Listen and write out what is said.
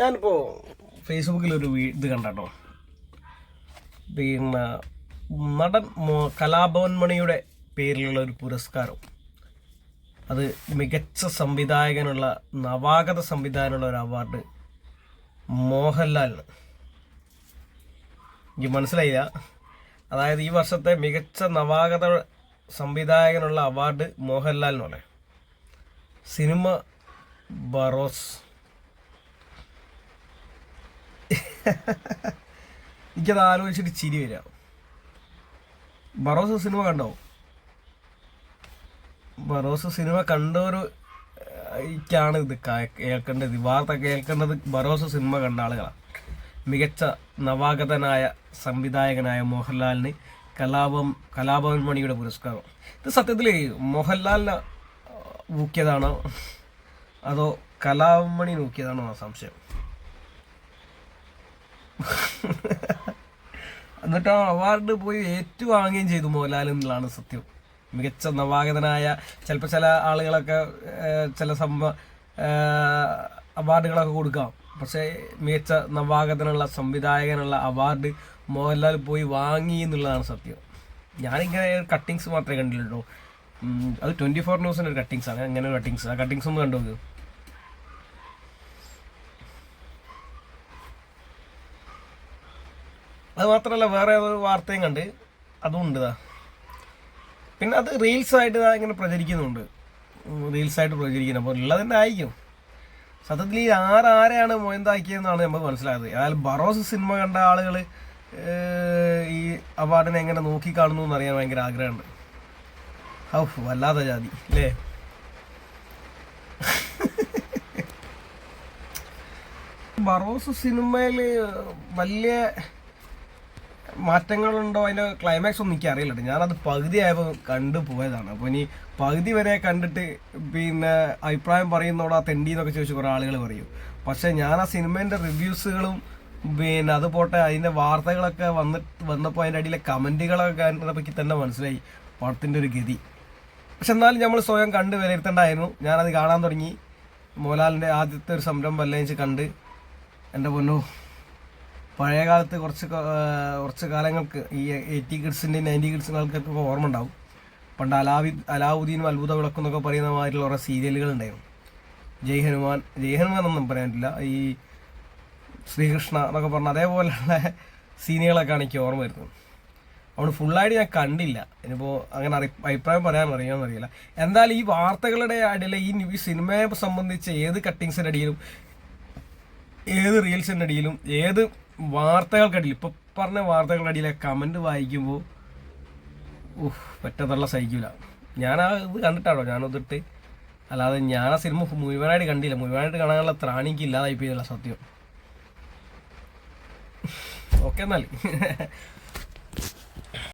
ഞാനിപ്പോൾ ഫേസ്ബുക്കിലൊരു ഒരു ഇത് കണ്ടോ പിന്നെ നടൻ കലാഭവൻ മണിയുടെ പേരിലുള്ള ഒരു പുരസ്കാരം. അത് മികച്ച സംവിധായകനുള്ള നവാഗത സംവിധായകനുള്ള ഒരു അവാർഡ് മോഹൻലാലിന്. എനിക്ക് മനസ്സിലായില്ല. അതായത് ഈ വർഷത്തെ മികച്ച നവാഗത സംവിധായകനുള്ള അവാർഡ് മോഹൻലാലിനോടെ. സിനിമ ബറോസ്. എനിക്കത് ആലോചിച്ചിട്ട് ചിരി വരാം ബറോസ് സിനിമ കണ്ടോ? ബറോസ് സിനിമ കണ്ടൊരു ാണ് ഇത് കേൾക്കേണ്ടത്. വാർത്ത കേൾക്കേണ്ടത് ബറോസ് സിനിമ കണ്ട ആളുകളാണ് മികച്ച നവാഗതനായ സംവിധായകനായ മോഹൻലാലിന് കലാപം കലാഭവൻ മണിയുടെ പുരസ്കാരം. ഇത് സത്യത്തിൽ മോഹൻലാലിനെ ഊക്കിയതാണോ? അതോ കലാഭവൻ മണി നോക്കിയതാണോ സംശയം? എന്നിട്ട് ആ അവാർഡ് പോയി ഏറ്റുവാങ്ങുകയും ചെയ്തു മോഹൻലാൽ എന്നുള്ളതാണ് സത്യം. മികച്ച നവാഗതനായ ചിലപ്പോൾ ചില ആളുകളൊക്കെ ചില സംഭ അവാർഡുകളൊക്കെ കൊടുക്കാം. പക്ഷേ മികച്ച നവാഗതനുള്ള സംവിധായകനുള്ള അവാർഡ് മോഹൻലാൽ പോയി വാങ്ങി എന്നുള്ളതാണ് സത്യം. ഞാനിങ്ങനെ കട്ടിങ്സ് മാത്രമേ കണ്ടിട്ടുള്ളൂ. അത് ട്വന്റി ഫോർ ന്യൂസിന്റെ ഒരു കട്ടിങ്സ് ആണ് അങ്ങനെ ഒരു കട്ടിങ്സ്. ആ കട്ടിങ്സ് ഒന്ന് കണ്ടു നോക്ക് അത് മാത്രമല്ല വേറെ വാർത്തയും കണ്ട്. അതും ഉണ്ട് പിന്നെ അത് റീൽസ് ഇതാ ഇങ്ങനെ പ്രചരിക്കുന്നുണ്ട്. റീൽസ് ആയിട്ട് പ്രചരിക്കുന്നത് അപ്പോൾ ഉള്ളത് തന്നെ ആയിരിക്കും. സത്യത്തിൽ ഈ ആരാരെയാണ് മോയന്താക്കിയതെന്നാണ് നമുക്ക് മനസ്സിലായത്. അതായത് ബറോസ് സിനിമ കണ്ട ആളുകൾ ഈ അവാർഡിനെ എങ്ങനെ നോക്കിക്കാണുന്നു എന്നറിയാൻ ഭയങ്കര ആഗ്രഹമുണ്ട്. ഔ വല്ലാത്ത ജാതി അല്ലേ ബറോസ് സിനിമയിൽ വലിയ മാറ്റങ്ങളുണ്ടോ? അതിന്റെ ക്ലൈമാക്സ് ഒന്നും എനിക്ക് അറിയില്ല. ഞാനത് പകുതി ആയപ്പോൾ കണ്ടു പോയതാണ്. അപ്പോൾ ഇനി പകുതി വരെ കണ്ടിട്ട് പിന്നെ അഭിപ്രായം പറയുന്നതോടെ ആ തെണ്ടി എന്നൊക്കെ ചോദിച്ച് കുറേ ആളുകൾ പറയും. പക്ഷേ ഞാൻ ആ സിനിമേന്റെ റിവ്യൂസുകളും പിന്നെ അത് പോട്ടെ അതിന്റെ വാർത്തകളൊക്കെ വന്ന് വന്നപ്പോൾ അതിന്റെ അടിയിലെ കമന്റുകളൊക്കെ കണ്ടപ്പോൾ തന്നെ മനസ്സിലായി പടത്തിന്റെ ഒരു ഗതി. പക്ഷെ എന്നാലും നമ്മൾ സ്വയം കണ്ട് വിലയിരുത്തേണ്ടായിരുന്നു ഞാനത് കാണാൻ തുടങ്ങി. മോഹൻലാലിന്റെ ആദ്യത്തെ ഒരു സംരംഭം അല്ലേ കണ്ട്. എന്റെ പൊന്നു. പഴയ കാലത്ത് കുറച്ച് കുറച്ച് കാലങ്ങൾക്ക് ഈ എയ്റ്റി കിഡ്സിന്റെയും നയന്റി കിഡ്സിന്റെ ആൾക്കാർക്കൊക്കെ ഓർമ്മ ഉണ്ടാവും. പണ്ട് അലാവി അലാവുദ്ദീനും അത്ഭുത വിളക്കും എന്നൊക്കെ പറയുന്ന മാതിരിയുള്ള കുറേ സീരിയലുകൾ ഉണ്ടായിരുന്നു. ജയ് ഹനുമാൻ ജയ് ഹനുമാൻ ഒന്നും പറയാൻ പറ്റില്ല ഈ ശ്രീകൃഷ്ണ എന്നൊക്കെ പറഞ്ഞ അതേപോലെയുള്ള സീനുകളൊക്കെയാണ് എനിക്ക് ഓർമ്മ വരുന്നത്. അവിടെ ഫുള്ളായിട്ട് ഞാൻ കണ്ടില്ല. ഇനിയിപ്പോൾ അങ്ങനെ അറി അഭിപ്രായം പറയാൻ അറിയാമെന്ന് അറിയില്ല എന്തായാലും ഈ വാർത്തകളുടെ അടിയിൽ ഈ ഈ സിനിമയെ സംബന്ധിച്ച് ഏത് കട്ടിങ്സിന്റെ അടിയിലും ഏത് റീൽസിന്റെ അടിയിലും ഏത് വാർത്തകൾക്കടിയിലും ഇപ്പൊ പറഞ്ഞ വാർത്തകളുടെ കമന്റ് വായിക്കുമ്പോൾ ഉഫ് പറ്റത്തുള്ള സഹിക്കില്ല ഞാൻ ആ ഇത് കണ്ടിട്ടാണോ? ഞാനതിട്ട് അല്ലാതെ ഞാൻ ആ സിനിമ മുഴുവനായിട്ട് കണ്ടില്ല. മുഴുവനായിട്ട് കാണാനുള്ള ത്രാണിക്ക് ഇല്ലാതായി പോയതല്ല സത്യം. ഓക്കെ എന്നാൽ